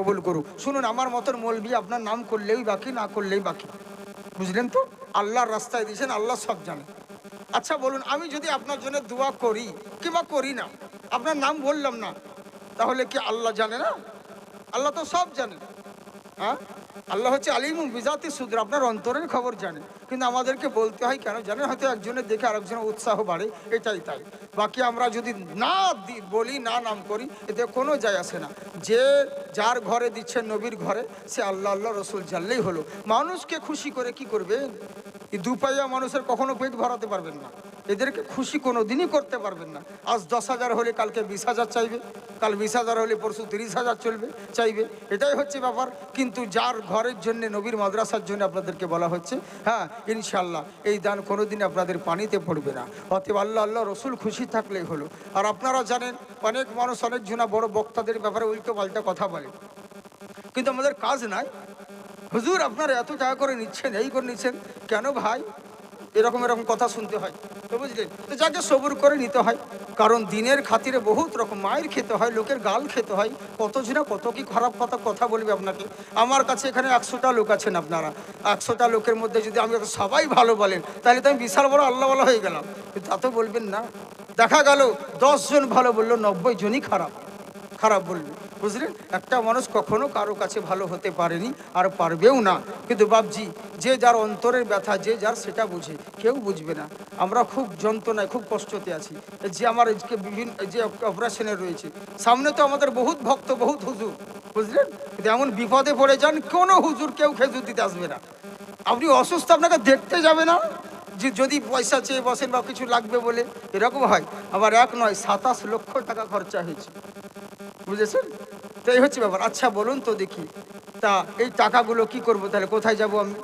কবুল করুক। শুনুন, আমার মতন মলবি আপনার নাম করলেই বাকি, না করলেই বাকি। বুঝলেন তো? আল্লাহর রাস্তায় দিয়েছেন, আল্লাহ সব জানে। আচ্ছা বলুন, আমি যদি আপনার জন্য দোয়া করি, কিংবা করি না, আপনার নাম বললাম না, তাহলে কি আল্লাহ জানে না? আল্লাহ তো সব জানে। হ্যাঁ? আল্লাহ হচ্ছে আলিমুল বিজাতি সুদ্র, আপনার অন্তরের খবর জানে। কিন্তু আমাদেরকে বলতে হয় কেন? জানেন, হয়তো একজনের দেখে আরেকজনের উৎসাহ বাড়ে, এটাই তাই। বাকি আমরা যদি না বলি, না নাম করি, এতে কোনো যায় আসে না। যে যার ঘরে দিচ্ছে নবীর ঘরে, সে আল্লাহ আল্লাহ, রসুল জানলেই হলো। মানুষকে খুশি করে কি করবেন? দুপাইয়া মানুষের কখনো পেট ভরাতে পারবেন না। এদেরকে খুশি কোনো দিনই করতে পারবেন না। আজ দশ হাজার হলে কালকে বিশ হাজার চাইবে, কাল বিশ হাজার হলে পরশু তিরিশ হাজার চলবে, চাইবে। এটাই হচ্ছে ব্যাপার। কিন্তু যার ঘরের জন্য, নবীর মাদ্রাসার জন্য আপনাদেরকে বলা হচ্ছে হ্যাঁ ইনশাল্লাহ এই দান কোনোদিন আপনাদের পানিতে পড়বে না। অতএব আল্লাহ আল্লাহ রসুল খুশি থাকলেই হলো। আর আপনারা জানেন, অনেক মানুষ, অনেক জনা বড় বক্তাদের ব্যাপারে উল্টো পাল্টা কথা বলে। কিন্তু আমাদের কাজ নাই। হুজুর, আপনারা এত টাকা করে নিচ্ছেন, এই করে নিচ্ছেন। কেন ভাই? এরকম এরকম কথা শুনতে হয়। তো বুঝলেন? তো যাকে সবুর করে নিতে হয়, কারণ দিনের খাতিরে বহুত রকম মায়ের খেতে হয়, লোকের গাল খেতে হয়, কত জনা কত কি খারাপ কথা কথা বলবে আপনাকে। আমার কাছে এখানে একশোটা লোক আছেন আপনারা। একশোটা লোকের মধ্যে যদি আমি সবাই ভালো বলেন, তাহলে তো আমি বিশাল বড় আল্লাহ বলা হয়ে গেলাম। তা তো বলবেন না। দেখা গেল জন ভালো বলল, নব্বই জনই খারাপ। খারাপ বলবে বুঝলেন? একটা মানুষ কখনো কারও কাছে ভালো হতে পারেনি আর পারবেও না। কিন্তু বাবজি যে যার অন্তরের ব্যথা, যে যার সেটা বুঝে, কেউ বুঝবে না। আমরা খুব যন্ত্রণায়, খুব কষ্টতে আছি। যে আমার আজকে বিভিন্ন, যে অপারেশনে রয়েছে, সামনে তো আমাদের বহুত ভক্ত, বহুত হুজুর, বুঝলেন? এমন বিপদে পড়ে যান, কোনো হুজুর কেউ খেজুর দিতে আসবে না। আপনি অসুস্থ, আপনাকে দেখতে যাবে না? যে যদি পয়সা চেয়ে বসেন বা কিছু লাগবে বলে, এরকম হয়। আবার এক নয়, সাতাশ লক্ষ টাকা খরচা হয়েছে। বুঝেছেন? তো এই হচ্ছে ব্যাপার। আচ্ছা বলুন তো দেখি। তা এই টাকাগুলো কি করব তাহলে? কোথায় যাব আমি?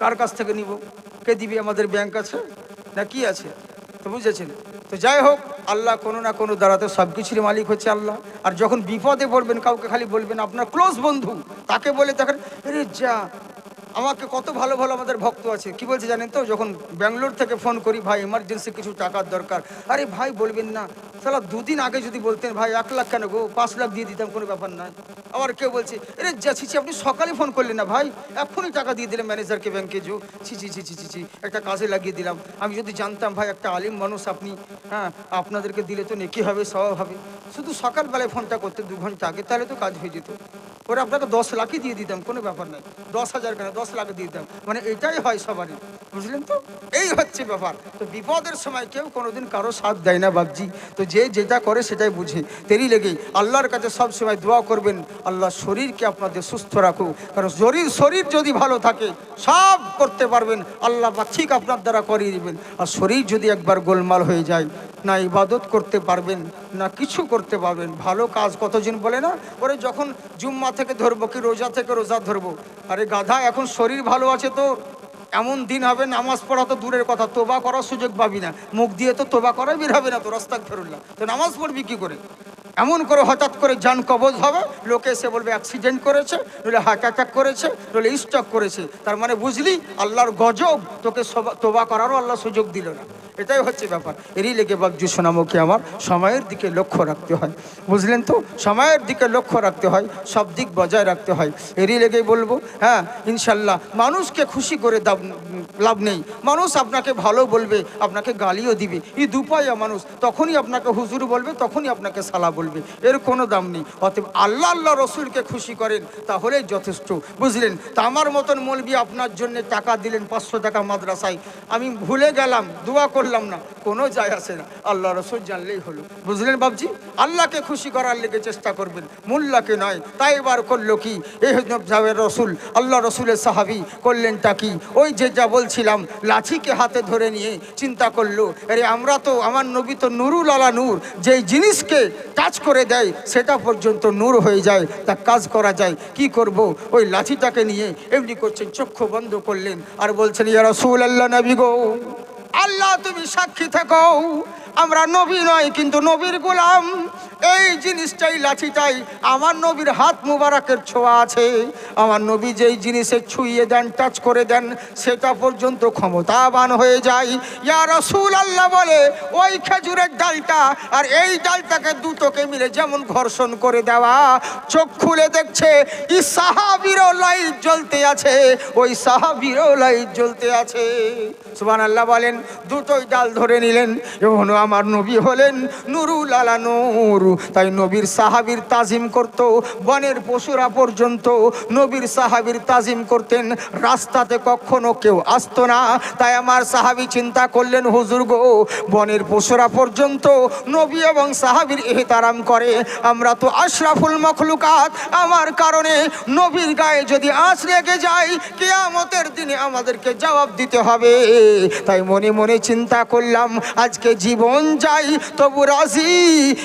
কার কাছ থেকে নিব? কে দিবি? আমাদের ব্যাংক আছে? না, কি আছে? তো বুঝেছেন? তো যাই হোক, আল্লাহ কোনো না কোনো দ্বারাতে সব কিছুর মালিক হচ্ছে আল্লাহ। আর যখন বিপদে পড়বেন, কাউকে খালি বলবেন, আপনার ক্লোজ বন্ধু। তাকে বলে দেখেন আরে যা আমাকে কত ভালো ভালো আমাদের ভক্ত আছে। কি বলছে জানেন তো? যখন ব্যাঙ্গালোর থেকে ফোন করি, ভাই এমার্জেন্সি কিছু টাকার দরকার। আরে ভাই, বলবেন না। সালা দুদিন আগে যদি বলতেন, ভাই, এক লাখ কেন গো? পাঁচ লাখ দিয়ে দিতাম, কোনো ব্যাপার নয় আবার কেউ বলছে, আরে, যা ছিছি আপনি সকালে ফোন করলেন না, ভাই। এখনই টাকা দিয়ে দিলাম ম্যানেজারকে ব্যাংকে যো ছি ছি ছি ছি ছি ছি, একটা কাজে লাগিয়ে দিলাম। আমি যদি জানতাম, ভাই, একটা আলিম মানুষ আপনি হ্যাঁ আপনাদেরকে দিলে তো নেকি হবে স্বভাব হবে। শুধু সকালবেলায় ফোনটা করতে দু ঘণ্টা আগে, তাহলে তো কাজ হয়ে যেত। ওরা আপনাকে দশ লাখই দিয়ে দিতাম, কোনো ব্যাপার নাই দশ হাজার কেন দশ লাখ দিয়ে দিতাম। মানে এটাই হয় সবারই, বুঝলেন তো? এই হচ্ছে ব্যাপার। তো বিপদের সময় কেউ কোনোদিন কারও সাথ দেয় না বাবজি তো যে যেটা করে সেটাই বুঝে। তেরি লেগেই আল্লাহর কাছে সব সময় দোয়া করবেন, আল্লাহ শরীরকে আপনাদের সুস্থ রাখুক। কারণ শরীর শরীর যদি ভালো থাকে, সব করতে পারবেন। আল্লাহ বা ঠিক আপনার দ্বারা করিয়ে দেবেন। আর শরীর যদি একবার গোলমাল হয়ে যায় না ইবাদত করতে পারবেন, না কিছু করতে পারবেন। ভালো কাজ কতজন বলে না? ওরে যখন জুম্মা থেকে ধরবো কি রোজা থেকে রোজা ধরবো? আরে গাধা, এখন শরীর ভালো আছে তো। এমন দিন হবে নামাজ পড়া তো দূরের কথা, তোবা করার সুযোগ পাবি না। মুখ দিয়ে তো তোবা করাই বের হবে না তো রাস্তা ফেরুল্লাহ তো নামাজ পড়বি কি করে? এমন করে হঠাৎ করে যান কবজ হবে, লোকে এসে বলবে অ্যাক্সিডেন্ট করেছে। নইলে হার্ট অ্যাটাক করেছে, নইলে স্ট্রোক করেছে। তার মানে বুঝলি, আল্লাহর গজব তোকে তোবা করারও আল্লাহ সুযোগ দিল না। এটাই হচ্ছে ব্যাপার। এরই লেগে বাবজু সোনামুখী আমার, সময়ের দিকে লক্ষ্য রাখতে হয়। বুঝলেন তো? সময়ের দিকে লক্ষ্য রাখতে হয়, সব দিক বজায় রাখতে হয়। এরই লেগেই বলব হ্যাঁ ইনশাল্লাহ, মানুষকে খুশি করে দাব লাভ নেই। মানুষ আপনাকে ভালো বলবে, আপনাকে গালিও দিবে। এই দুপাইয়া মানুষ, তখনই আপনাকে হুজুর বলবে, তখনই আপনাকে সালা বলবে। এর কোনো দাম নেই। অতএব আল্লাহ আল্লাহ রসুলকে খুশি করেন, তাহলেই যথেষ্ট। বুঝলেন? তা আমার মতন মলবি আপনার জন্য টাকা দিলেন পাঁচশো টাকা মাদ্রাসায়। আমি ভুলে গেলাম, দোয়া না, কোনো যায় আসে না। আল্লাহ রসুল জানলেই হলো। বুঝলেন বাবজি আল্লাহকে খুশি করার লেগে চেষ্টা করবেন, মোল্লাকে নয়। তাই এবার করল কি? যাবের রসুল, আল্লাহ রসুলের সাহাবি, করলেনটা কি? ওই যে যা বলছিলাম, লাঠিকে হাতে ধরে নিয়ে চিন্তা করল, আরে আমরা তো, আমার নবী তো নুরুল আলা নূর। যেই জিনিসকে কাজ করে দেয়, সেটা পর্যন্ত নূর হয়ে যায়, তা কাজ করা যায়। কি করব? ওই লাঠিটাকে নিয়ে এমনি করছেন, চক্ষু বন্ধ করলেন। আর বলছেন, ইয়া রসুল আল্লাহ নবী গো। আল্লাহ তুমি সাক্ষী থাকো। আমরা নবী নয়, কিন্তু নবীর গোলাম। এই জিনিসটাই লাঠিটাই। আমার নবীর হাত মুবারকের ছোঁয়া আছে। আমার নবী যেই জিনিসে ছুঁয়ে দেন টাচ করে দেন, সেটা পর্যন্ত ক্ষমতাবান হয়ে যায়। ইয়া রসুল আল্লাহ বলে, ওই খেজুরের ডালটা আর এই ডালটাকে দুটোকে মিলে যেমন ঘর্ষণ করে দেওয়া, চোখ খুলে দেখছে ই সাহাবিরও লাইট জ্বলতে আছে। ওই সাহাবিরও লাইট জ্বলতে আছে। সুবান আল্লাহ বলেন, দুটোই ডাল ধরে নিলেন। এবং আমার নবী হলেন নুরুল আলা নূর। তাই নবীর সাহাবির তাজিম করত, বনের পশুরা পর্যন্ত নবীর সাহাবির তাজিম করতেন। রাস্তাতে কখনো কেউ আসতো না। তাই আমার সাহাবি চিন্তা করলেন, হুজুর গো, বনের পশুরা পর্যন্ত নবী এবং সাহাবির এহতারাম করে। আমরা তো আশরাফুল মখলুকাত। আমার কারণে নবীর গায়ে যদি আঁচ লেগে যায়, কেয়ামতের দিনে আমাদেরকে জবাব দিতে হবে। তাই মনে মনে চিন্তা করলাম, আজকে জীবন যাই তবু রাজি।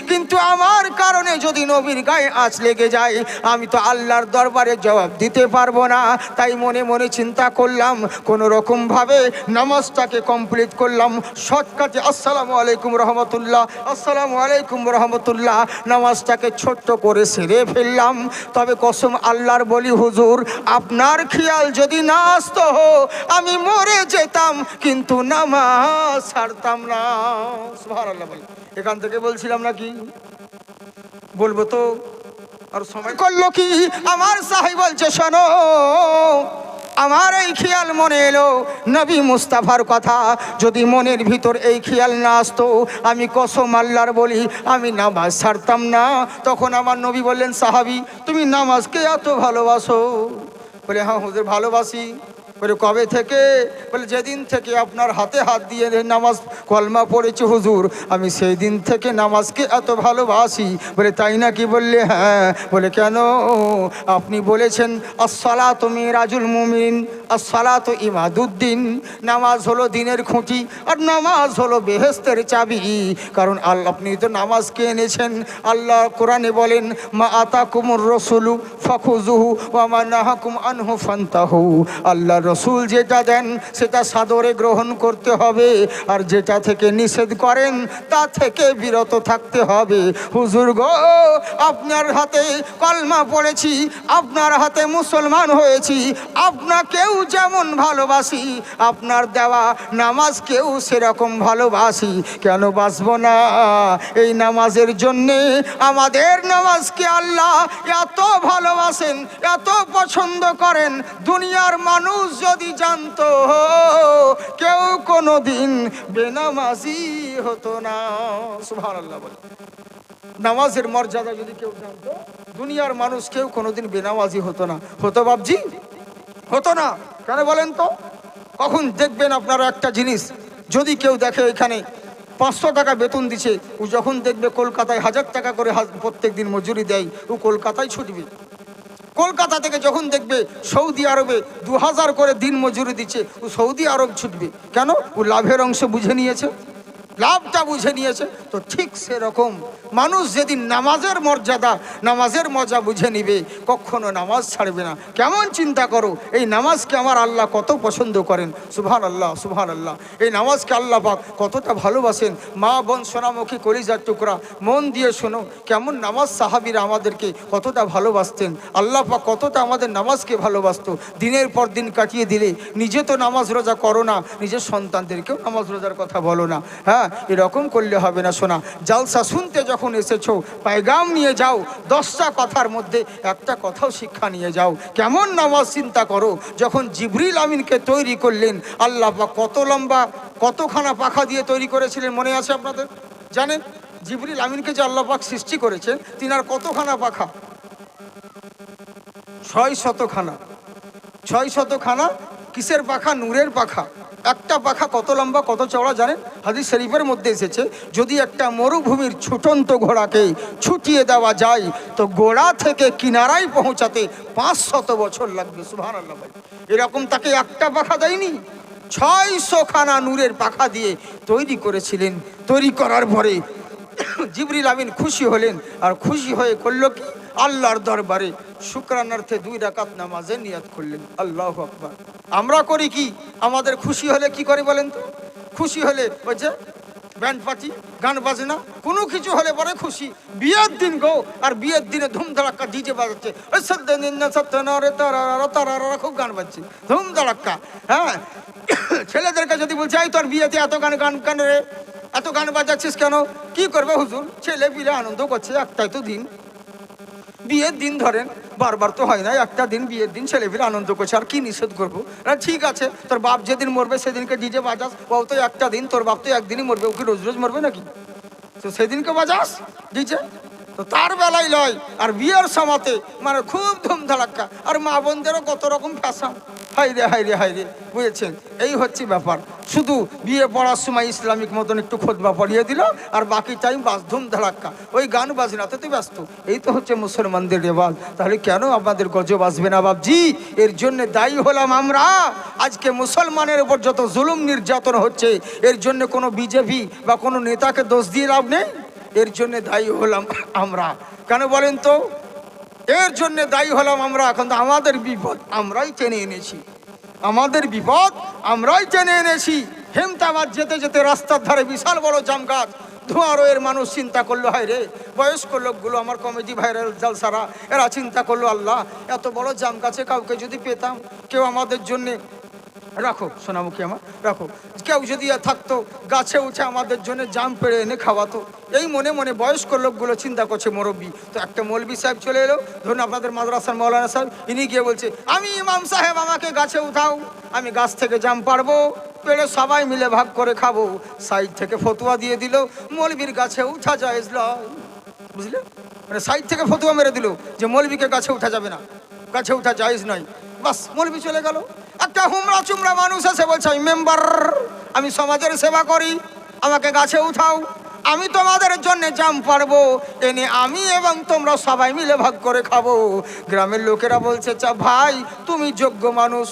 কিন্তু আমার কারণে যদি নবীর গায়ে আঁচ লেগে যায়, আমি তো আল্লাহর দরবারে জবাব দিতে পারব না। তাই মনে মনে চিন্তা করলাম, কোনো রকমভাবে নামাজটাকে কমপ্লিট করলাম। শর্টকাটে আসসালামু আলাইকুম রহমতুল্লাহ, আসসালামু আলাইকুম রহমতুল্লাহ। নামাজটাকে ছোট্ট করে সেরে ফেললাম। তবে কসম আল্লাহর বলি, হুজুর, আপনার খেয়াল যদি না আসতো, আমি মরে যেতাম, কিন্তু নামাজ ছাড়তাম না। এখান থেকে বলছিলাম নাকি? বলব তো, আর সময় করল কি? আমার সাহেব বলছে, শোনো, আমার এই খেয়াল মনে এলো। নবী মুস্তাফার কথা, যদি মনের ভিতর এই খেয়াল না আসতো, আমি কসম আল্লাহর বলি, আমি নামাজ ছাড়তাম না। তখন আমার নবী বললেন, সাহাবি, তুমি নামাজকে এত ভালোবাসো? বলে হ্যাঁ হুজুর, ভালোবাসি। বলে, কবে থেকে? বলে, যেদিন থেকে আপনার হাতে হাত দিয়ে নামাজ কলমা পড়েছে হুজুর, আমি সেই দিন থেকে নামাজকে এত ভালোবাসি। বলে, তাই নাকি? বললে হ্যাঁ। বলে, কেন? আপনি বলেছেন আসসালা তুমি রাজুল মুমিন আসসালা তো ইমাদুদ্দিন, নামাজ হলো দিনের খুঁটি আর নামাজ হলো বেহেস্তের চাবি। কারণ আল্লাহ আপনি তো নামাজকে এনেছেন, আল্লাহ কোরআনে বলেন, মা আতা কুমুর রসুলু ফখুজুহু ওয়ামা নাহাকুম আনহু ফান্তাহু। আল্লাহ রসুল যেটা দেন, সেটা সাদরে গ্রহণ করতে হবে। আর যেটা থেকে নিষেধ করেন, তা থেকে বিরত থাকতে হবে। হুজুর গো, আপনার হাতে কলমা পড়েছি, আপনার হাতে মুসলমান হয়েছি, আপনাকেও যেমন ভালোবাসি, আপনার দেওয়া নামাজকেও সেরকম ভালোবাসি। কেন বাসবো না? এই নামাজের জন্যে আমাদের নামাজকে আল্লাহ এত ভালোবাসেন, এত পছন্দ করেন। দুনিয়ার মানুষ যদি জানতো, কেউ কোনো দিন বেনামাজি হতো না। সুবহানাল্লাহ বলে। নামাজের মর্যাদা যদি কেউ জানতো, দুনিয়ার মানুষ কেউ কোনোদিন বেনামাজি হতো না। হতো বাবজি হতো না। কেন বলেন তো? কখন দেখবেন আপনারা একটা জিনিস, যদি কেউ দেখে এখানে পাঁচশো টাকা বেতন দিছে, ও যখন দেখবে কলকাতায় হাজার টাকা করে প্রত্যেক দিন মজুরি দেয়, ও কলকাতায় ছুটবে। কলকাতা থেকে যখন দেখবে সৌদি আরবে দু হাজার করে দিন মজুরি দিচ্ছে, ও সৌদি আরব ছুটবে। কেন? ও লাভের অংশ বুঝে নিয়েছে। লাভটা বুঝে নিয়েছে, তো ঠিক সেরকম। মানুষ যেদিন নামাজের মর্যাদা, নামাজের মজা বুঝে নিবে, কখনো নামাজ ছাড়বে না। কেমন চিন্তা করো, এই নামাজকে আমার আল্লাহ কত পছন্দ করেন। সুভান আল্লাহ সুভান আল্লাহ এই নামাজকে আল্লাহ পাক কতটা ভালোবাসেন। মা বোন সোনামুখী কলিজার টুকরা, মন দিয়ে শোনো, কেমন নামাজ সাহাবিরা আমাদেরকে কতটা ভালোবাসতেন। আল্লাহ পাক কতটা আমাদের নামাজকে ভালোবাসতো। দিনের পর দিন কাটিয়ে দিলে, নিজে তো নামাজ রোজা করো না, নিজের সন্তানদেরকেও নামাজ রোজার কথা বলো না। হ্যাঁ এরকম করলে হবে না শোনা জালসা শুনতে যখন এসেছ, পায়গাম নিয়ে যাও, দশটা কথার মধ্যে একটা কথাও শিক্ষা নিয়ে যাও। কেমন নামাজ চিন্তা করো? যখন জিবরিল আমিনকে তৈরি করলেন, আল্লাহ পাক কত লম্বা, কতখানা পাখা দিয়ে তৈরি করেছিলেন, মনে আছে আপনাদের? জানেন? জিবরিল আমিনকে যে আল্লাহ পাক সৃষ্টি করেছেন তিনার কতখানা পাখা? ছয় শতখানা। ছয় শতখানা কিসের পাখা? নূরের পাখা। একটা পাখা কত লম্বা, কত চওড়া জানেন? হাদিস শরীফের মধ্যে এসেছে, যদি একটা মরুভূমির ছুটন্ত ঘোড়াকে ছুটিয়ে দেওয়া যায়, তো গোড়া থেকে কিনারায় পৌঁছাতে পাঁচ শত বছর লাগবে সুহান আল্লাহ ভাই। এরকম তাকে একটা পাখা দেয়নি ছয়শো খানা নূরের পাখা দিয়ে তৈরি করেছিলেন। তৈরি করার পরে জিবরিল আমিন খুশি হলেন, আর খুশি হয়ে করল কি? আল্লাহর দরবারে শুক্রানার্থে দুই রাকাত নামাজে নিয়াত করলেন। আল্লাহ আকবার। আমরা করি কি? আমাদের খুশি হলে কি করে বলেন তো? খুশি হলে ওই যে ব্যান্ড পার্টি গান বাজনা, কোনো কিছু হলে পরে খুশি। বিয়ের দিন গো, আর বিয়ের দিনে ধুম ধাড়াক্কা ডিজে বাজাচ্ছে। ওই তারা খুব গান বাজছে। ধুম ধাড়াক্কা হ্যাঁ? ছেলেদেরকে যদি বলছে, এই তোর বিয়েতে এত গান গান গান রে? এত গান বাজাচ্ছিস কেন? কি করবে হুজুর? ছেলে পিলে আনন্দ করছে একটাই তো দিন। বিয়ের দিন ধরেন, বারবার তো হয় না, একটা দিন বিয়ের দিন ছেলে ছেলেপিলে আনন্দ করছে, আর কি নিষেধ করব? না, ঠিক আছে, তোর বাপ যেদিন মরবে সেদিনকে ডিজে বাজাস বাবু তো একটা দিন তোর বাপ তো একদিনই মরবে, ওকে রোজ রোজ মরবে নাকি? তো সেদিনকে বাজাস, ডিজে? তো তার বেলায় লয়। আর বিয়ের সমাতে মানে খুব ধুমধাড়াক্কা। আর মা বোনদেরও কত রকম ফ্যাশন। হাই রে হাই রে হাই রে। বুঝেছেন? এই হচ্ছে ব্যাপার। শুধু বিয়ে পড়ার সময় ইসলামিক মতন একটু খোদবা পড়িয়ে দিল, আর বাকি টাইম বাস ধুম ধাড়াক্কা ওই গান বাজনাতে তো ব্যস্ত। এই তো হচ্ছে মুসলমানদের রেওয়াজ। তাহলে কেন আমাদের গজব আসবে না বাবজি এর জন্য দায়ী হলাম আমরা। আজকে মুসলমানের উপর যত জুলুম নির্যাতন হচ্ছে, এর জন্য কোনো বিজেপি বা কোনো নেতাকে দোষ দিয়ে লাভ নেই? এর জন্য দায়ী হলাম আমরা। কেন বলেন তো? এর জন্য দায়ী হলাম আমরা। এখন তো আমাদের বিপদ আমরাই টেনে এনেছি। আমাদের বিপদ আমরাই টেনে এনেছি। হেমতাবাদ যেতে যেতে রাস্তার ধারে বিশাল বড় জাম গাছ। ধোঁয়ারো এর মানুষ চিন্তা করল, হায় রে! বয়স্ক লোকগুলো আমার কমেডি ভাইরাল জালসারা, এরা চিন্তা করল, আল্লাহ, এত বড় জাম গাছে কাউকে যদি পেতাম, কেউ আমাদের জন্যে রাখো, সোনামুখী আমার, রাখো। কেউ যদি থাকতো, গাছে উঠে আমাদের জন্য জাম পেড়ে এনে খাওয়াতো। এই মনে মনে বয়স্ক লোকগুলো চিন্তা করছে, মুরব্বী। তো একটা মৌলবি সাহেব চলে এলো, ধরুন আপনাদের মাদ্রাসার মৌলানা সাহেব, ইনি গিয়ে বলছে, আমি ইমাম সাহেব, আমাকে গাছে উঠাও, আমি গাছ থেকে জাম পারব পেড়ে সবাই মিলে ভাগ করে খাব। সাইড থেকে ফতুয়া দিয়ে দিল, মৌলবির গাছে উঠা যায় বুঝলে? মানে সাইড থেকে ফতুয়া মেরে দিল, যে মৌলবিকে গাছে উঠা যাবে না। গাছে উঠা জায়েজ নয়। বাস, মৌলবি চলে গেল। একটা হুমরা চুমরা মানুষ আছে, বলছে আমি মেম্বার, আমি সমাজের সেবা করি, আমাকে গাছে উঠাও, আমি তোমাদের জন্য জাম পারব এনে আমি এবং তোমরা সবাই মিলে ভাগ করে খাব। গ্রামের লোকেরা বলছে, চা, ভাই, তুমি যোগ্য মানুষ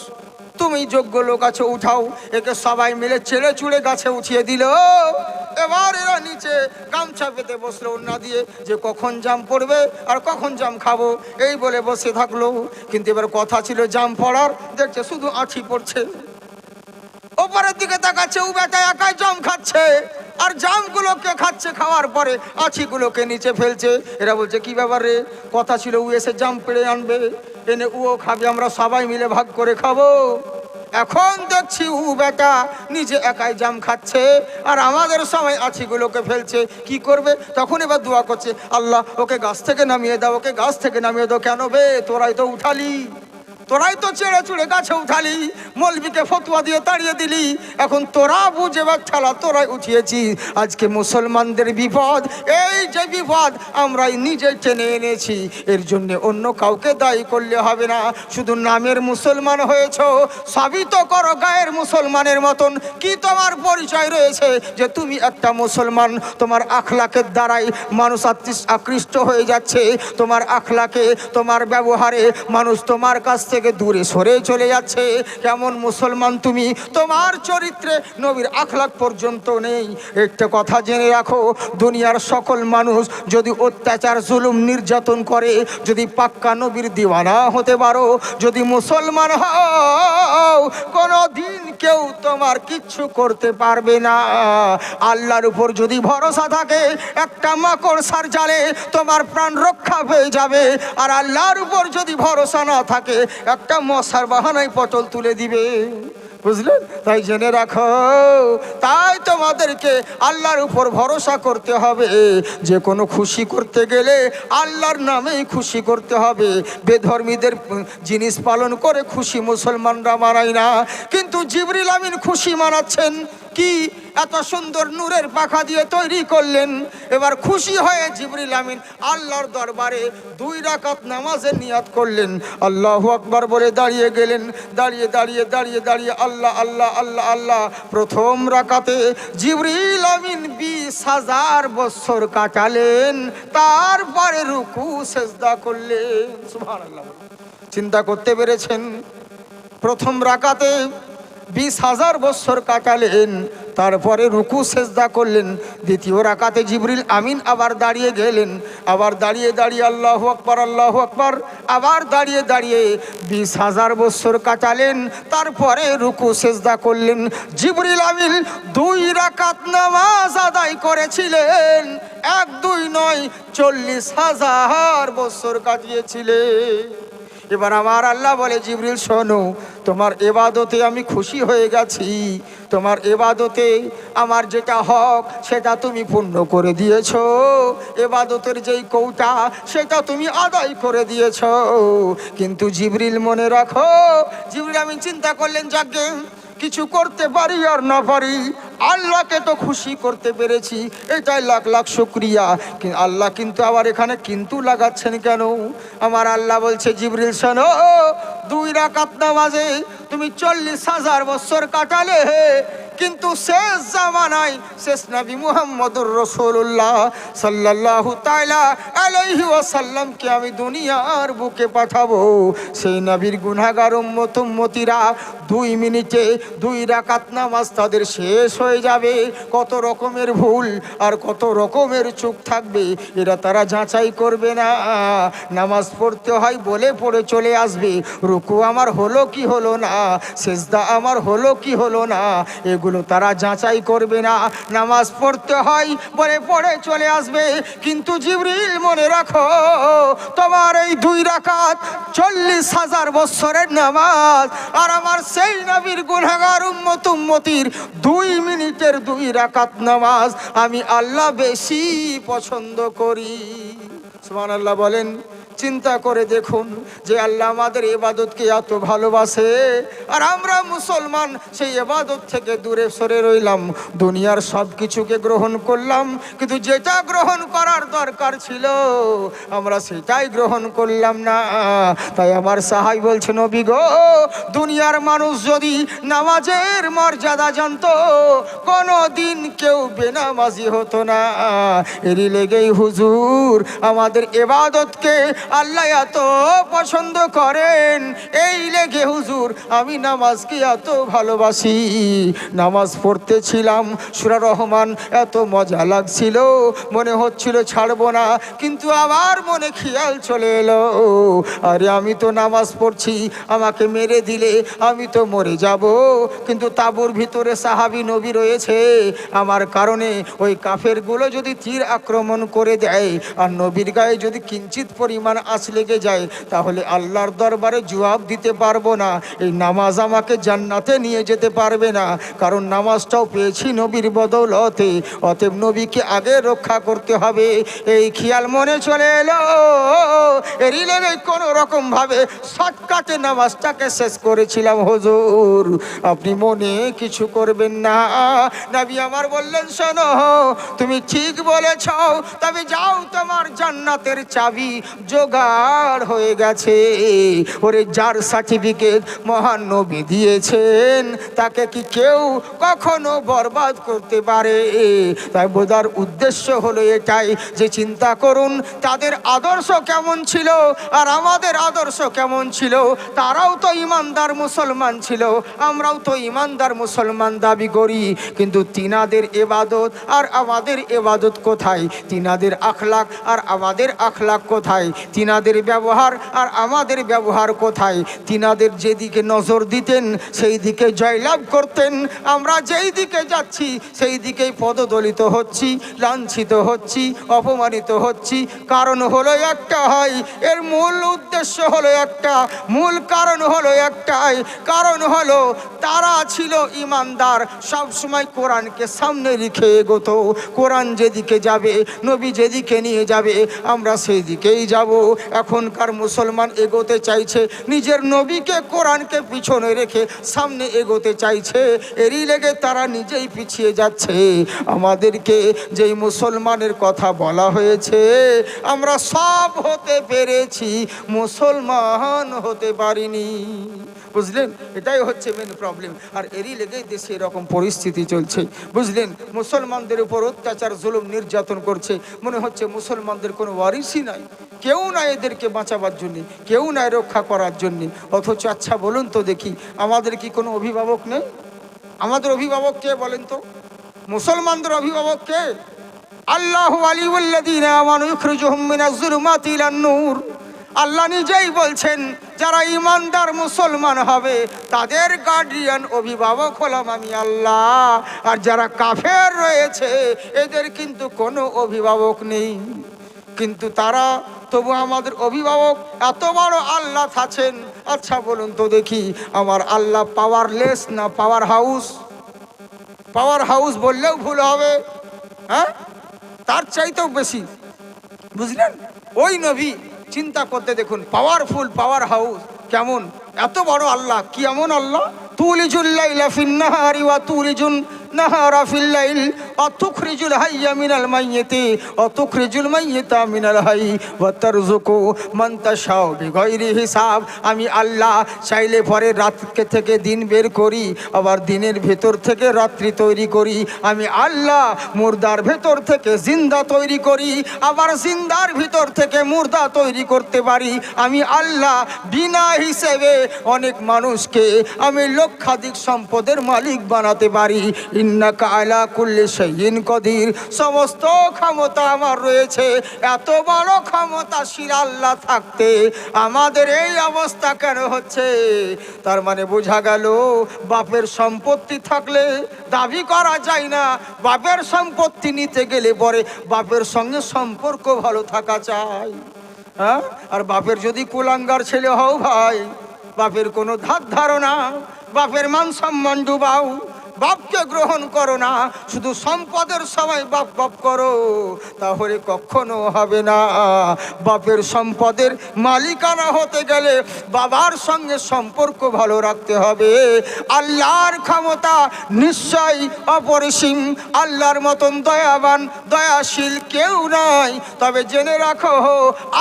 তুমি যোগ্য লোক আছে, উঠাও। একে সবাই মিলে ছেড়ে চুড়ে গাছে উঠিয়ে দিল। এবার এরা নিচে গামছা পেতে বসল না দিয়ে যে কখন জাম পড়বে আর কখন জাম খাব, এই বলে বসে থাকল। কিন্তু এবার কথা ছিল জাম পড়ার, দেখছে শুধু আঁঠি পড়ছে। ওপরের দিকে তাকাচ্ছে, ও বেটা একাই জাম খাচ্ছে। আর জামগুলোকে খাচ্ছে খাওয়ার পরে আছিগুলোকে নিচে ফেলছে। এরা বলছে, কি ব্যাপার কথা ছিল, ও এসে জাম পেড়ে আনবে। এনে, উও, খাবে, আমরা সবাই মিলে ভাগ করে খাব। এখন দেখছি, উ, বেটা, নিজে একাই জাম খাচ্ছে আর আমাদের সময় আছিগুলোকে ফেলছে। কি করবে? তখন এবার দোয়া করছে, আল্লাহ, ওকে গাছ থেকে নামিয়ে দাও, ওকে গাছ থেকে নামিয়ে দাও। কেন বে? তোরাই তো উঠালি। তোরাই তো চেড়ে চুড়ে গাছে উঠালি, মলবিকে ফতুয়া দিয়ে তাড়িয়ে দিলি। এখন তোরা বুঝে বা খেলা তোরাই উঠিয়েছি। আজকে মুসলমানদের বিপদ, এই যে বিপদ, আমরাই নিজে টেনে এনেছি। এর জন্য অন্য কাউকে দায়ী করলে হবে না। শুধু নামের মুসলমান হয়েছ, সবই তো করো গায়ের মুসলমানের মতন। কি তোমার পরিচয় রয়েছে যে তুমি একটা মুসলমান? তোমার আখলাকের দ্বারাই মানুষ আকৃষ্ট হয়ে যাচ্ছে। তোমার আখলাকে, তোমার ব্যবহারে মানুষ তোমার কাছ থেকে দূরে সরে চলে যাচ্ছে। কেমন মুসলমান তুমি? তোমার চরিত্রে নবীর আখলাক পর্যন্ত নেই। একটা কথা জেনে রাখো, দুনিয়ার সকল মানুষ যদি অত্যাচার, জুলুম, নির্যাতন করে, যদি পাক্কা নবীর দিওয়ানা হতে পারো, যদি মুসলমান হও কোনো দিন কেউ তোমার কিচ্ছু করতে পারবে না। আল্লাহর উপর যদি ভরসা থাকে, একটা মাকড় সার জালে তোমার প্রাণ রক্ষা হয়ে যাবে। আর আল্লাহর উপর যদি ভরসা না থাকে একটা মশার বাহানায় পটল তুলে দিবে। বুঝলেন তাই জেনে রাখো, তাই তোমাদেরকে আল্লাহর উপর ভরসা করতে হবে। যে কোনো খুশি করতে গেলে আল্লাহর নামেই খুশি করতে হবে। বেধর্মীদের জিনিস পালন করে খুশি মুসলমানরা মানায় না। কিন্তু জিবরিল আমিন খুশি মানাচ্ছেন। কি এত সুন্দর নূরের পাখা দিয়ে তৈরি করলেন? এবার খুশি হয়ে জিবরিল আমিন আল্লাহর দরবারে দুই রাকাত নামাজের নিয়াত করলেন। আল্লাহ আকবার বলে দাঁড়িয়ে গেলেন। দাঁড়িয়ে দাঁড়িয়ে দাঁড়িয়ে দাঁড়িয়ে আল্লাহ আল্লাহ আল্লাহ আল্লাহ। প্রথম রাকাতে জিবরিল আমিন বিশ হাজার বছর কাটালেন। তারপরে রুকু, সেজদা করলেন। সুবহানাল্লাহ চিন্তা করতে পেরেছেন? প্রথম রাকাতে বিশ হাজার বৎসর কাটালেন, তারপরে রুকু, সেজদা করলেন। দ্বিতীয় রাকাতে জিবরিল আমিন আবার দাঁড়িয়ে গেলেন। আবার দাঁড়িয়ে দাঁড়িয়ে আল্লাহ আকবর আল্লাহ আকবর, আবার দাঁড়িয়ে দাঁড়িয়ে বিশ হাজার বৎসর কাটালেন, তারপরে রুকু, সেজদা করলেন। জিবরিল আমিন দুই রাকাত নামাজ আদায় করেছিলেন, এক, দুই, নয়, চল্লিশ হাজার বৎসর কাটিয়েছিলেন। এবার আমার আল্লাহ বলে, জিবরিল, শোনো, তোমার এবাদতে আমি খুশি হয়ে গেছি। তোমার এবাদতে আমার যেটা হক, সেটা তুমি পূর্ণ করে দিয়েছ। এবাদতের যেই কৌটা, সেটা তুমি আদায় করে দিয়েছ। কিন্তু জিবরিল, মনে রাখো, জিবরিল, আমি চিন্তা করলেন, যাকে কিছু করতে পারি আর না পারি, আল্লাহকে তো খুশি করতে পেরেছি, এটাই লাখ লাখ শুক্রিয়া। আল্লাহ কিন্তু আবার এখানে কিন্তু লাগাচ্ছেন কেন? আমার আল্লাহ বলছে, জিবরিল, শোনো, দুই রাকাত নামাজে তুমি চল্লিশ হাজার বছর কাটালে কিন্তু শেষ জামানায় শেষ নবী মুহাম্মদুর রসুল্লাহ সাল্লাল্লাহু তাআলা আলাইহি ওয়াসাল্লামকে আমি দুনিয়ার বুকে পাঠাবো। সেই নবীর গুনাহগার উম্মত দুই মিনিটে দুই রাকাত নামাজ তাদের শেষ হয়ে যাবে। কত রকমের ভুল আর কত রকমের চুপ থাকবে, এরা তারা যাচাই করবে না। নামাজ পড়তে হয় বলে পড়ে চলে আসবে। রুকু আমার হলো কি হলো না? সেজদা আমার হলো কি হলো না? এগুলো তারা যাচাই করবে না। নামাজ পড়তে হয়, পরে পড়ে চলে আসবে। কিন্তু জিবরিল মনে রাখো, তোমার এই দুই রাকাত চল্লিশ হাজার বৎসরের নামাজ, আর আমার সেই নবীর গুনাগার উম্মত উম্মতির দুই মিনিটের দুই রাকাত নামাজ আমি আল্লাহ বেশি পছন্দ করি। সুমান আল্লাহ বলেন চিন্তা করে দেখুন যে আল্লাহ আমাদের এবাদতকে এত ভালোবাসে। আর আমরা মুসলমান সেই এবাদত থেকে দূরে সরে রইলাম। দুনিয়ার সব কিছুকে গ্রহণ করলাম, কিন্তু যেটা গ্রহণ করার দরকার ছিল, আমরা সেটাই গ্রহণ করলাম না। তাই আমার সাহাই বলছে নবী গো, দুনিয়ার মানুষ যদি নামাজের মর্যাদা জানতো কোনো দিন কেউ বেনামাজি হতো না। এরই লেগেই হুজুর, আমাদের এবাদতকে আল্লাহ এত পছন্দ করেন। এই লেগে হুজুর, আমি নামাজকে এত ভালোবাসি। নামাজ পড়তেছিলাম, সুরা রহমান এত মজা লাগছিল, মনে হচ্ছিল ছাড়বো না, কিন্তু আবার মনে খেয়াল চলে এলো। আরে আমি তো নামাজ পড়ছি, আমাকে মেরে দিলে আমি তো মরে যাব। কিন্তু তাবুর ভিতরে সাহাবি নবী রয়েছে, আমার কারণে ওই কাফেরগুলো যদি তীর আক্রমণ করে দেয়, আর নবীর গায়ে যদি কিঞ্চিত পরিমাণ আঁচ লেগে যায়, তাহলে আল্লাহর দরবারে জবাব দিতে পারব না। এই নামাজ আমাকে জান্নাতে নিয়ে যেতে পারবে না, কারণ নামাজটাও পেয়েছি নবীর বদৌলতে। অতএব নবীকে আগে রক্ষা করতে হবে। এই খেয়াল মনে চলে এলো লেগে কোনো রকম ভাবে শর্টকাটে নামাজটাকে শেষ করেছিলাম, হজুর। আপনি মনে কিছু করবেন না। নবী আমার বললেন, শোনো, তুমি ঠিক বলেছ, তবে যাও তোমার জান্নাতের চাবি জোগাড় হয়ে গেছে। ওরে যার সার্টিফিকেট মহান নবী দিয়েছেন, তাকে কি কেউ কখনো বরবাদ করতে পারে? তাই বোঝার উদ্দেশ্য হলো এটাই যে চিন্তা করুন, তাদের আদর্শ কেমন ছিল আর আমাদের আদর্শ কেমন ছিল? তারাও তো ইমানদার মুসলমান ছিল, আমরাও তো ইমানদার মুসলমান দাবি করি। কিন্তু তিনাদের এবাদত আর আমাদের এবাদত কোথায়? তিনাদের আখলাক আর আমাদের আখলাক কোথায়? তিনাদের ব্যবহার আর আমাদের ব্যবহার কোথায়? তিনাদের যেদিকে নজর দিতেন সেই দিকে জয়লাভ করতেন। আমরা যেই দিকে যাচ্ছি সেই দিকেই পদদলিত হচ্ছি, লাঞ্ছিত হচ্ছি, অপমানিত হচ্ছি। কারণ হলো একটা হয়, এর মূল উদ্দেশ্য হলো একটা, মূল কারণ হলো একটাই। কারণ হলো, তারা ছিল ইমানদার, সবসময় কোরআনকে সামনে রেখে এগোতো। কোরআন যেদিকে যাবে, নবী যেদিকে নিয়ে যাবে, আমরা সেই দিকেই যাব। এখনকার মুসলমান এগোতে চাইছে। নিজের নবীকে, কোরআনকে পিছনে রেখে সামনে এগোতে চাইছে। এরই লেগে তারা নিজেই পিছিয়ে যাচ্ছে। আমাদেরকে যেই মুসলমানের কথা বলা হয়েছে, আমরা সব হতে পেরেছি, মুসলমান হতে পারিনি। বুঝলেন? এটাই হচ্ছে মেন প্রবলেম আর এরই লেগেই দেশে এরকম পরিস্থিতি চলছে। বুঝলেন? মুসলমানদের উপর অত্যাচার, জুলুম, নির্যাতন করছে। মনে হচ্ছে মুসলমানদের কোনো ওয়ারিসই নাই। কেউ নাই এদেরকে বাঁচাবার জন্যে, কেউ নাই রক্ষা করার জন্যে। অথচ আচ্ছা বলুন তো দেখি, আমাদের কি কোনো অভিভাবক নেই? আমাদের অভিভাবক কে বলেন তো? মুসলমানদের অভিভাবক কে? আল্লাহ নূর। আল্লাহ নিজেই বলছেন, যারা ইমানদার মুসলমান হবে, তাদের গার্ডিয়ান অভিভাবক হলাম আমি আল্লাহ। আর যারা কাফের রয়েছে, এদের কিন্তু কোনো অভিভাবক নেই। কিন্তু তারা, তবু আমাদের অভিভাবক এত বড় আল্লাহ আছেন। আচ্ছা বলুন তো দেখি, আমার আল্লাহ পাওয়ারলেস না পাওয়ার হাউস পাওয়ার হাউস বললেও ভুল হবে হ্যাঁ? তার চাইতেও বেশি, বুঝলেন? ওই নবী, চিন্তা করতে দেখুন পাওয়ারফুল পাওয়ার হাউস কেমন? এত বড় আল্লাহ, কি এমন আল্লাহ? ওয়া তুলিজুন হিসাব আমি আল্লাহ চাইলে পরে রাতকে থেকে দিন বের করি, আবার দিনের ভেতর থেকে রাত্রি তৈরি করি। আমি আল্লাহ মুর্দার ভেতর থেকে জিন্দা তৈরি করি, আবার জিন্দার ভিতর থেকে মুর্দা তৈরি করতে পারি। আমি আল্লাহ বিনা হিসেবে অনেক মানুষকে আমি লক্ষাধিক সম্পদের মালিক বানাতে পারি। ইন্নাকা আলা কুল্লি শাইইন কদির। সমস্ত ক্ষমতা আমার রয়েছে। এত বড় ক্ষমতাশীল আল্লাহ থাকতে আমাদের এই অবস্থা কেন হচ্ছে? তার মানে বোঝা গেল, বাপের সম্পত্তি থাকলে দাবি করা যায় না। বাপের সম্পত্তি নিতে গেলে পরে বাপের সঙ্গে সম্পর্ক ভালো থাকা চাই। হ্যাঁ? আর বাপের যদি কুলাঙ্গার ছেলে হও ভাই, বাপের কোনো ধার ধারণা, বাপের মান সম্মান ডুবাও। বাপকে গ্রহণ করো না, শুধু সম্পদের সময় বাপ বাপ করো, তাহলে কখনো হবে না। বাপের সম্পদের মালিকানা হতে গেলে বাবার সঙ্গে সম্পর্ক ভালো রাখতে হবে। আল্লাহর ক্ষমতা নিশ্চয়ই অপরিসীম, আল্লাহর মতন দয়াবান, দয়াশীল কেউ নাই। তবে জেনে রাখো,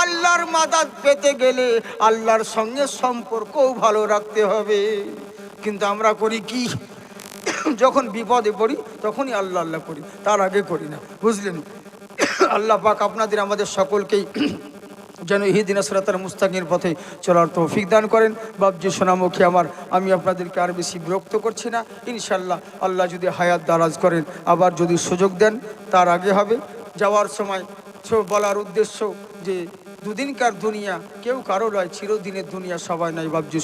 আল্লাহর মাদাত পেতে গেলে আল্লাহর সঙ্গে সম্পর্কও ভালো রাখতে হবে। কিন্তু আমরা করি কি? যখন বিপদে পড়ি, তখনই আল্লাহ আল্লাহ করি, তার আগে করি না। বুঝলেন? আল্লাহ পাক আপনাদের, আমাদের সকলকেই যেন ইহিদিন আসরাতার মুস্তাকির পথে চলার তৌফিক দান করেন। বাবজি সোনামুখী আমার, আমি আপনাদেরকে আর বেশি বিরক্ত করছি না। ইনশাল্লাহ আল্লাহ যদি হায়াত দারাজ করেন, আবার যদি সুযোগ দেন, তার আগে হবে। যাওয়ার সময় বলার উদ্দেশ্য যে, দুদিনকার দুনিয়া, কেউ কারও নয় চিরদিনের দুনিয়া সবাই নয় বাবজি